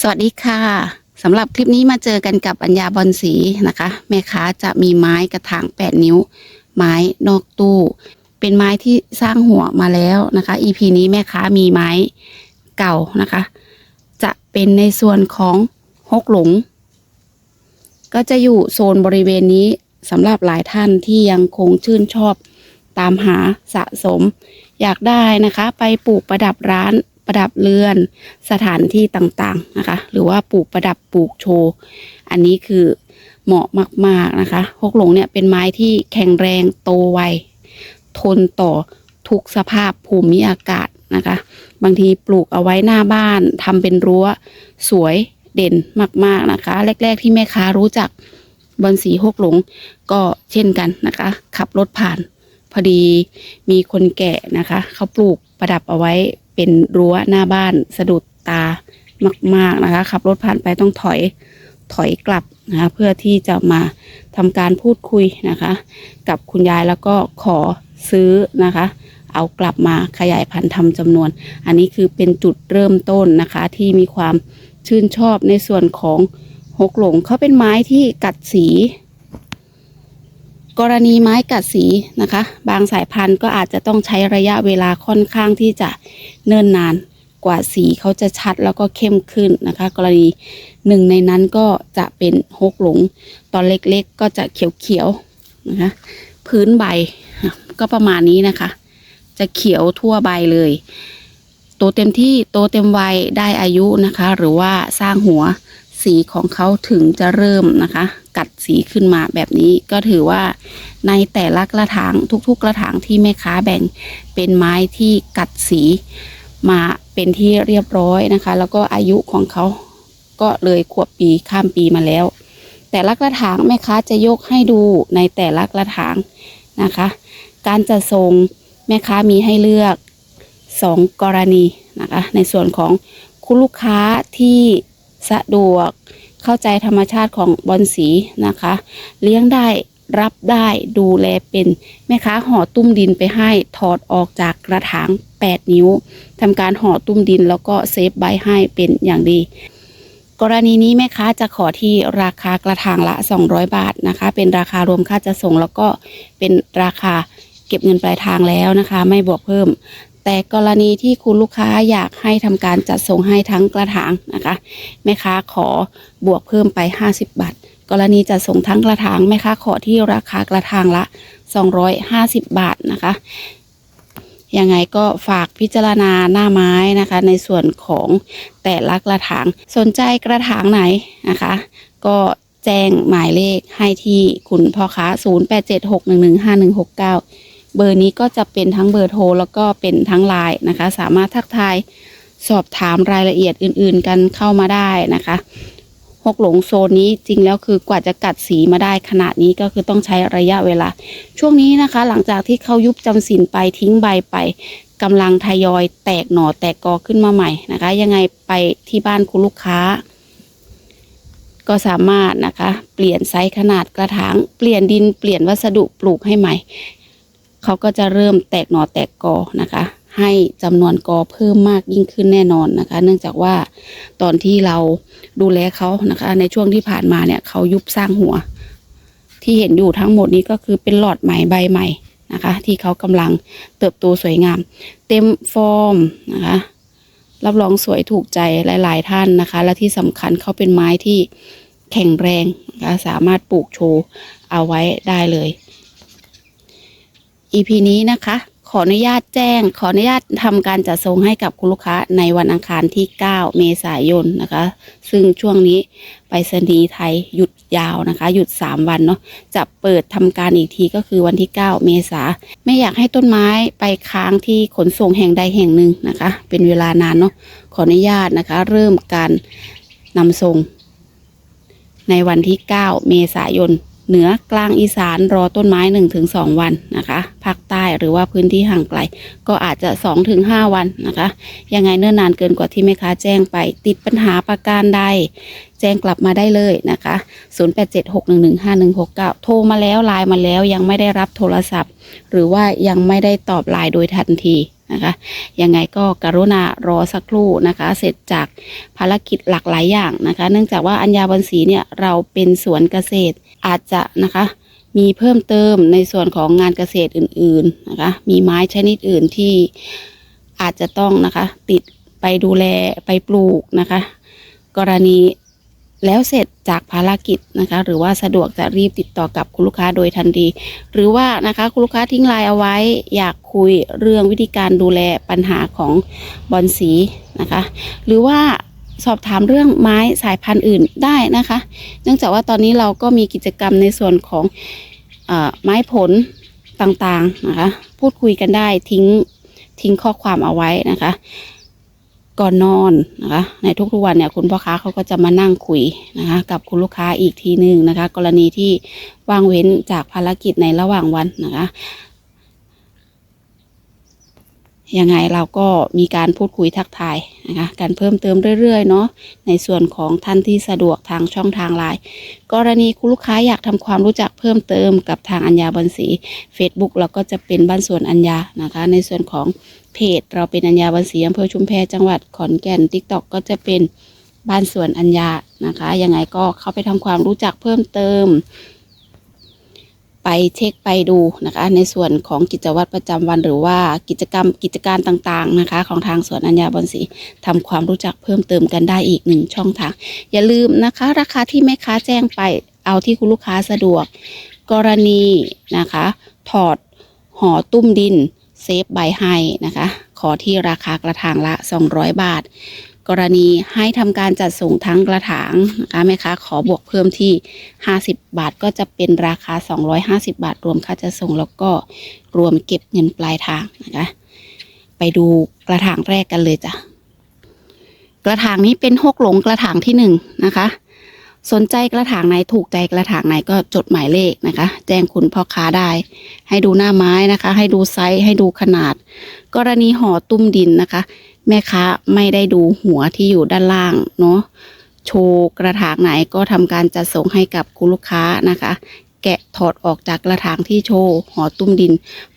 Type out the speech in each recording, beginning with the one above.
สวัสดีค่ะสำหรับคลิปนี้มาเจอกันกับอัญญาบอลสีนะคะ แม่ค้าจะมีไม้กระถาง 8 นิ้ว ไม้นอกตู้ เป็นไม้ที่สร้างหัวมาแล้วนะคะ EP นี้แม่ค้ามีไม้เก่านะคะ จะเป็นในส่วนของฮกหลง ก็จะอยู่โซนบริเวณนี้สำหรับหลายท่านที่ยังคงชื่นชอบ ตามหาสะสม อยากได้นะคะ ไปปลูกประดับร้านประดับเรือนสถานที่ต่างๆนะคะ หรือว่าปลูกประดับปลูกโชว์ อันนี้คือเหมาะมากๆนะคะฮกหลงเนี่ยเป็นไม้ที่แข็งแรงโตไวทนต่อทุกสภาพภูมิอากาศนะคะ บางทีปลูกเอาไว้หน้าบ้านทำเป็นรั้วสวยเด่นมากๆนะคะ แรก ๆ ที่แม่ค้ารู้จักบอนสีฮกหลงก็เช่นกันนะคะ ขับรถผ่าน พอดีมีคนแก่นะคะเขาปลูกประดับเอาไว้เป็นรั้วหน้าบ้านสะดุดตามาก ๆนะคะขับรถผ่านไปต้องถอยถอยกลับนะคะเพื่อที่จะมาทำการพูดคุยนะคะ กับคุณยายแล้วก็ขอซื้อนะคะ เอากลับมาขยายพันธุ์ทำจำนวน อันนี้คือเป็นจุดเริ่มต้นนะคะ ที่มีความชื่นชอบในส่วนของหกหลงเขาเป็นไม้ที่กัดสี กรณีไม้กัดสีนะคะ บางสายพันธุ์ก็อาจจะต้องใช้ระยะเวลาค่อนข้างที่จะเนิ่นนานกว่าสีเขาจะชัดแล้วก็เข้มขึ้นนะคะ กรณีหนึ่งในนั้นก็จะเป็นฮกหลง ตอนเล็กๆก็จะเขียวๆนะคะ พื้นใบก็ประมาณนี้นะคะ จะเขียวทั่วใบเลย โตเต็มที่โตเต็มวัยได้อายุนะคะ หรือว่าสร้างหัว สีของเขาถึงจะเริ่มนะคะ กัดสีขึ้นมาแบบนี้ก็ถือว่าในแต่ละกระถางทุก ๆ กระถางที่แม่ค้าแบ่งเป็นไม้ที่กัดสีมาเป็นที่เรียบร้อยนะคะ แล้วก็อายุของเขาก็เลยขวบปีข้ามปีมาแล้ว แต่ละกระถางแม่ค้าจะยกให้ดูในแต่ละกระถางนะคะ การจะทรงแม่ค้ามีให้เลือกสองกรณีนะคะ ในส่วนของคุณลูกค้าที่ สะดวก เข้าใจธรรมชาติของบอนสีนะคะ เลี้ยงได้รับได้ดูแลเป็นแม่ค้าห่อตุ้มดินไปให้ถอดออกจากกระถาง 8 นิ้วทำการห่อตุ้มดินแล้วก็เซฟใบให้เป็นอย่างดี กรณีนี้แม่ค้าจะขอที่ราคากระถางละ 200 บาทนะคะ เป็นราคารวมค่าจะส่งแล้วก็เป็นราคาเก็บเงินปลายทางแล้วนะคะ ไม่บวกเพิ่ม แต่กรณีที่คุณลูกค้าอยากให้ทำการจัดส่งให้ทั้งกระถางนะคะแม่ค้าขอบวกเพิ่มไป 50 บาท กรณีจัดส่งทั้งกระถางแม่ค้าขอที่ราคากระถางละ 250 บาทนะคะยังไงก็ฝากพิจารณาหน้าไม้นะคะ ในส่วนของแต่ละกระถางสนใจกระถางไหนนะคะ ก็แจ้งหมายเลขให้ที่คุณพ่อค้า 0876115169 เบอร์นี้ก็จะเป็นทั้งเบอร์โทรแล้วก็เป็นทั้งไลน์นะคะ สามารถทักทายสอบถามรายละเอียดอื่น ๆ กันเข้ามาได้นะคะหกหลงโซนนี้จริงแล้วคือกว่าจะกัดสีมาได้ขนาดนี้ก็คือต้องใช้ระยะเวลา ช่วงนี้นะคะ หลังจากที่เขายุบจำศีลไปทิ้งใบไปกำลังทยอยแตกหน่อแตกกอขึ้นมาใหม่นะคะ ยังไงไปที่บ้านคุณลูกค้า ก็สามารถนะคะ เปลี่ยนไซส์ขนาดกระถาง เปลี่ยนดินเปลี่ยนวัสดุปลูกให้ใหม่ เขาก็จะเริ่มแตกหน่อแตกกอนะคะ ให้จำนวนกอเพิ่มมากยิ่งขึ้นแน่นอนนะคะ เนื่องจากว่าตอนที่เราดูแลเขานะคะ ในช่วงที่ผ่านมาเนี่ยเขายุบสร้างหัว ที่เห็นอยู่ทั้งหมดนี้ก็คือเป็นหลอดใหม่ใบใหม่นะคะ ที่เขากำลังเติบโตสวยงาม เต็มฟอร์มนะคะรับรองสวยถูกใจหลาย ๆ ท่านนะคะ และที่สำคัญเขาเป็นไม้ที่แข็งแรงนะคะสามารถปลูกโชว์เอาไว้ได้เลย EP นี้นะคะ ขออนุญาตแจ้ง ขออนุญาตทำการจัดส่งให้กับคุณลูกค้าในวันอังคารที่ 9 เมษายนนะคะ ซึ่งช่วงนี้ไปรษณีไทยหยุดยาวนะคะ หยุด 3 วันเนาะจะเปิดทำการอีกทีก็คือวันที่ 9 เมษาไม่อยากให้ต้นไม้ไปค้างที่ขนส่งแห่งใดแห่งหนึ่งนะคะ เป็นเวลานานเนาะขออนุญาตนะคะ เริ่มการนำส่งในวันที่ 9 เมษายน เหนือกลางอีสานรอต้นไม้ 1-2 วันนะคะภาคใต้หรือว่าพื้นที่ห่างไกล ก็อาจจะ 2-5 วันนะคะ ยังไงเนิ่นนานเกินกว่าที่แม่ค้าแจ้งไป ติดปัญหาประการใด แจ้งกลับมาได้เลยนะคะ 0876115169 โทรมาแล้วไลน์มาแล้วยังไม่ได้รับโทรศัพท์ หรือว่ายังไม่ได้ตอบไลน์โดยทันที นะคะยังไงก็กรุณารอสักครู่นะคะ เสร็จจากภารกิจหลากหลายอย่างนะคะ เนื่องจากว่าอัญญาบันสีเนี่ยเราเป็นสวนเกษตรอาจจะนะคะมีเพิ่มเติมในส่วนของงานเกษตรอื่นๆนะคะ มีไม้ชนิดอื่นที่อาจจะต้องนะคะติดไปดูแลไปปลูกนะคะ กรณี แล้วเสร็จจากภารกิจนะคะ หรือว่าสะดวกจะรีบติดต่อกับคุณลูกค้าโดยทันที หรือว่านะคะคุณลูกค้าทิ้งไลน์เอาไว้ อยากคุยเรื่องวิธีการดูแลปัญหาของบอนสีนะคะ หรือว่าสอบถามเรื่องไม้สายพันธุ์อื่นได้นะคะ เนื่องจากว่าตอนนี้เราก็มีกิจกรรมในส่วนของอไม้ผลต่างๆนะคะ พูดคุยกันได้ทิ้งทิ้งข้อความเอาไว้นะคะ ก่อนนอนนะคะ ในทุกๆวันเนี่ยคุณพ่อค้าเขาก็จะมานั่งคุยนะคะ กับคุณลูกค้าอีกทีหนึ่งนะคะ กรณีที่ว่างเว้นจากภารกิจในระหว่างวันนะคะ ยังไงเราก็มีการพูดคุยทักทายนะคะการเพิ่มเติมเรื่อยๆเนาะในส่วนของท่านที่สะดวกทางช่องทางไลน์กรณีคุณลูกค้าอยากทำความรู้จักเพิ่มเติมกับทางอัญญาบันสี Facebook เราก็จะเป็นบ้านสวนอัญญานะคะ ในส่วนของเพจ เราเป็นอัญญาบันสีอำเภอชุมแพจังหวัดขอนแก่น TikTok ก็จะเป็นบ้านสวนอัญญานะคะยังไงก็เข้าไปทำความรู้จักเพิ่มเติม ไปเช็คไปดูนะคะ ในส่วนของกิจวัตรประจำวันหรือว่ากิจกรรมกิจการต่างๆนะคะ ของทางสวนอัญญาบอนสีทำความรู้จักเพิ่มเติมกันได้อีกหนึ่งช่องทาง อย่าลืมนะคะ ราคาที่แม่ค้าแจ้งไปเอาที่คุณลูกค้าสะดวก กรณีนะคะ ถอดห่อตุ้มดินเซฟใบให้นะคะ ขอที่ราคากระถางละ 200 บาท กรณีให้ทำการจัดส่งทั้งกระถางนะคะแม่ค้าขอบวกเพิ่มที่ 50 บาทก็จะเป็นราคา 250 บาท รวมค่าจัดส่งแล้วก็รวมเก็บเงินปลายทางนะคะ ไปดูกระถางแรกกันเลยจ้ะกระถางนี้เป็นหกหลงกระถางที่หนึ่งนะคะ สนใจกระถางไหนถูกใจกระถางไหนก็จดหมายเลขนะคะ แจ้งคุณพ่อค้าได้ ให้ดูหน้าไม้นะคะ ให้ดูไซส์ให้ดูขนาด กรณีห่อตุ้มดินนะคะ แม่ค้าไม่ได้ดูหัวที่อยู่ด้านล่างเนาะโชว์กระถางไหนก็ทำการจัดส่งให้กับคุณลูกค้านะคะ แกะถอดออกจากกระถางที่โชว์ห่อตุ้มดิน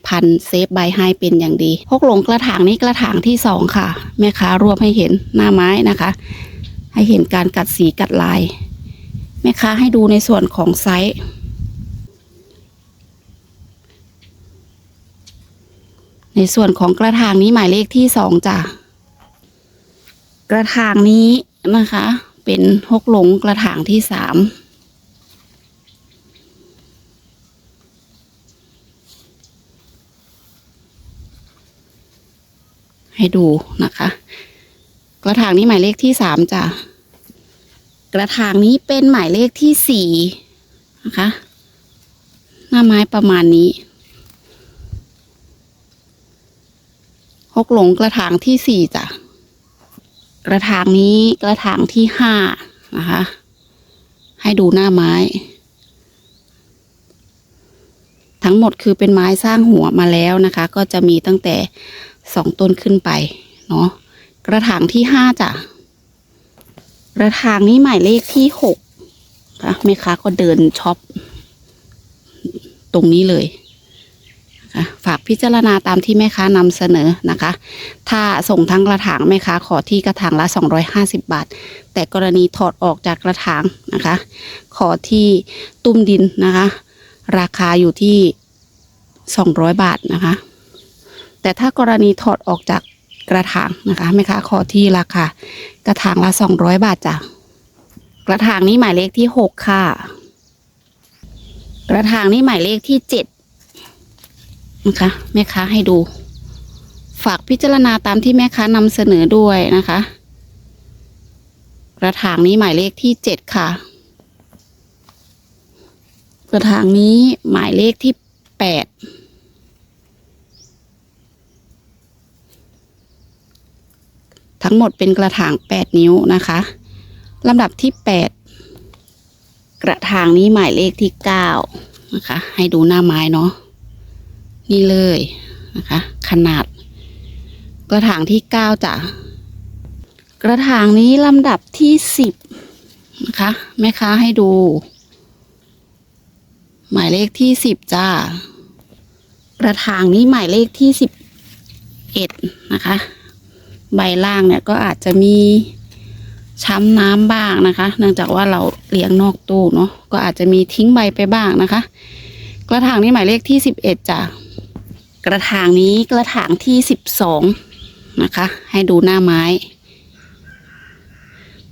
พันเซฟใบให้เป็นอย่างดีพกหลงกระถางนี้กระถางที่สองค่ะ แม่ค้ารวบให้เห็นหน้าไม้นะคะ ให้เห็นการกัดสีกัดลาย ม่ค้าให้ดูในส่วนของไซส์ในส่วนของกระถางนี้หมายเลขที่สองจ้ะ กระถางนี้นะคะ เป็นหกหลงกระถางที่สามให้ดูนะคะ กระถางนี้หมายเลขที่สามจ้ะ กระถางนี้เป็นหมายเลขที่สี่นะคะ หน้าไม้ประมาณนี้หกหลงกระถางที่สี่จ้ะ กระถางนี้กระถางที่ห้านะคะ ให้ดูหน้าไม้ ทั้งหมดคือเป็นไม้สร้างหัวมาแล้วนะคะ ก็จะมีตั้งแต่สองต้นขึ้นไป เนาะ กระถางที่ห้าจ้ะ ระถางนี้หมายเลขที่หกค่ะแม่ค้าก็เดินช็อป ตรงนี้เลยฝากพิจารณาตามที่แม่ค้านำเสนอนะคะ ถ้าส่งทั้งกระถางแม่ค้าขอที่กระถางละ 250 บาท แต่กรณีถอดออกจากกระถางนะคะ ขอที่ตุ้มดินนะคะ ราคาอยู่ที่ 200 บาทนะคะ แต่ถ้ากรณีถอดออกจาก กระถางนะคะแม่ค้าขอที่ราคากระถางละ200บาทจ้ะกระถางนี้หมายเลขที่6ค่ะ กระถางนี้หมายเลขที่7นะคะแม่ค้าให้ดู ฝากพิจารณาตามที่แม่ค้านำเสนอด้วยนะคะ กระถางนี้หมายเลขที่เจ็ดค่ะ กระถางนี้หมายเลขที่แปด ทั้งหมดเป็นกระถางแปดนิ้วนะคะลำดับที่แปดกระถางนี้หมายเลขที่เก้านะคะ ให้ดูหน้าไม้เนาะนี่เลยนะคะ ขนาด กระถางที่เก้าจ้ะกระถางนี้ลำดับที่สิบนะคะแม่ค้าให้ดู หมายเลขที่สิบจ้ากระถางนี้หมายเลขที่สิบเอ็ดนะคะ ใบล่างเนี่ยก็อาจจะมีช้ำน้ำบ้างนะคะ เนื่องจากว่าเราเลี้ยงนอกตู้เนาะก็อาจจะมีทิ้งใบไปบ้างนะคะ กระถางนี้หมายเลขที่สิบเอ็ดจ้ะกระถางนี้กระถางที่สิบสองนะคะ ให้ดูหน้าไม้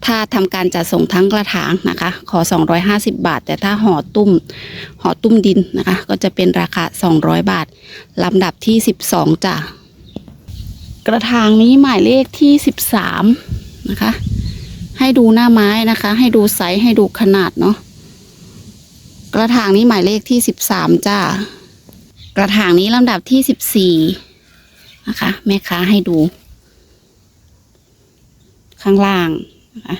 ถ้าทำการจัดส่งทั้งกระถางนะคะ ขอ 250 บาท แต่ถ้าห่อตุ้มห่อตุ้มดินนะคะ ก็จะเป็นราคา 200 บาทลำดับที่ 12จ้ะ กระถางนี้หมายเลขที่13นะคะ ให้ดูหน้าไม้นะคะ ให้ดูไซส์ให้ดูขนาดเนาะกระถางนี้หมายเลขที่13จ้ากระถางนี้ลำดับที่14นะคะแม่ค้าให้ดู ข้างล่างนะคะ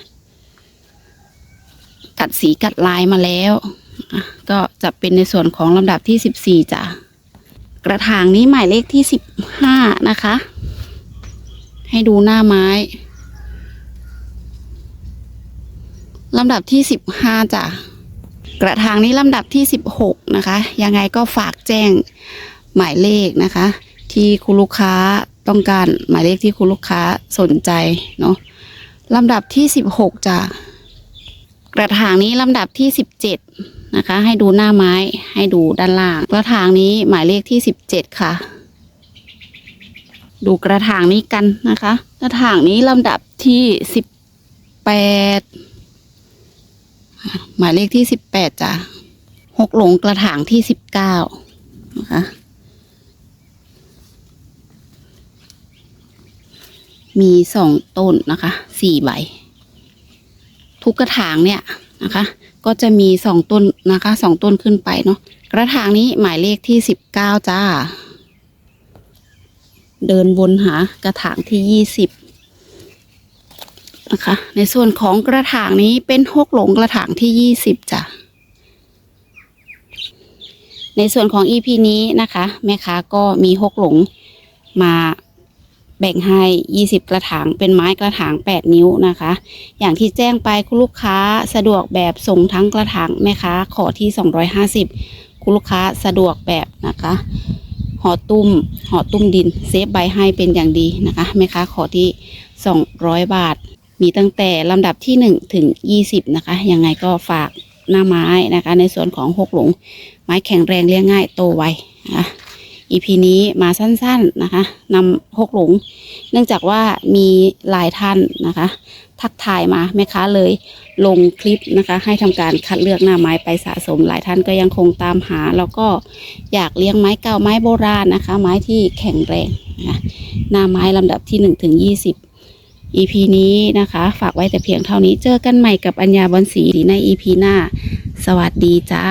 กัดสีกัดลายมาแล้วก็จะเป็นในส่วนของลำดับที่สิบสี่จ้ะกระถางนี้หมายเลขที่สิบห้านะคะ ให้ดูหน้าไม้ลำดับที่สิบห้าจ้ะกระถางนี้ลำดับที่สิบหกนะคะ ยังไงก็ฝากแจ้งหมายเลขนะคะ ที่คุณลูกค้าต้องการหมายเลขที่คุณลูกค้าสนใจเนาะลำดับที่สิบหกจ้ะกระถางนี้ลำดับที่สิบเจ็ดนะคะ ให้ดูหน้าไม้ให้ดูด้านล่างกระถางนี้หมายเลขที่สิบเจ็ดค่ะ ดูกระถางนี้กันนะคะ กระถางนี้ลำดับที่สิบแปดหมายเลขที่สิบแปดจ้ะหกหลงกระถางที่สิบเก้านะคะมีสองต้นนะคะสี่ใบ ทุกกระถางเนี่ยนะคะ ก็จะมีสองต้นนะคะสองต้นขึ้นไปเนาะกระถางนี้หมายเลขที่สิบเก้าจ้า เดินวนหากระถางที่ยี่สิบนะคะ ในส่วนของกระถางนี้เป็นหกหลงกระถางที่ยี่สิบจ้ะ ในส่วนของ EP นี้นะคะ แม่ค้าก็มีหกหลงมาแบ่งให้ 20 กระถาง เป็นไม้กระถาง 8 นิ้วนะคะ อย่างที่แจ้งไปคุณลูกค้าสะดวกแบบส่งทั้งกระถางแม่ค้าขอที่ 250 คุณลูกค้าสะดวกแบบนะคะ ห่อตุ้มห่อตุ้มดิน เซฟใบให้เป็นอย่างดีนะคะแม่ค้าขอที่ 200 บาท มีตั้งแต่ลำดับที่ 1 ถึง 20 นะคะ ยังไงก็ฝากหน้าไม้นะคะ ในส่วนของหกหลง ไม้แข็งแรงเลี้ยงง่ายโตไวนะคะ EP นี้มาสั้นๆนะคะนำหกหลง เนื่องจากว่ามีหลายท่านนะคะ ทักทายมาแม่ค้าเลยลงคลิปนะคะ ให้ทำการคัดเลือกหน้าไม้ไปสะสม หลายท่านก็ยังคงตามหา แล้วก็อยากเลี้ยงไม้เก่าไม้โบราณนะคะ ไม้ที่แข็งแรงนะคะหน้าไม้ลำดับที่1ถึง20 EP นี้นะคะ ฝากไว้แต่เพียงเท่านี้เจอกันใหม่กับอัญญาบอนศรีใน EP หน้า สวัสดีจ้า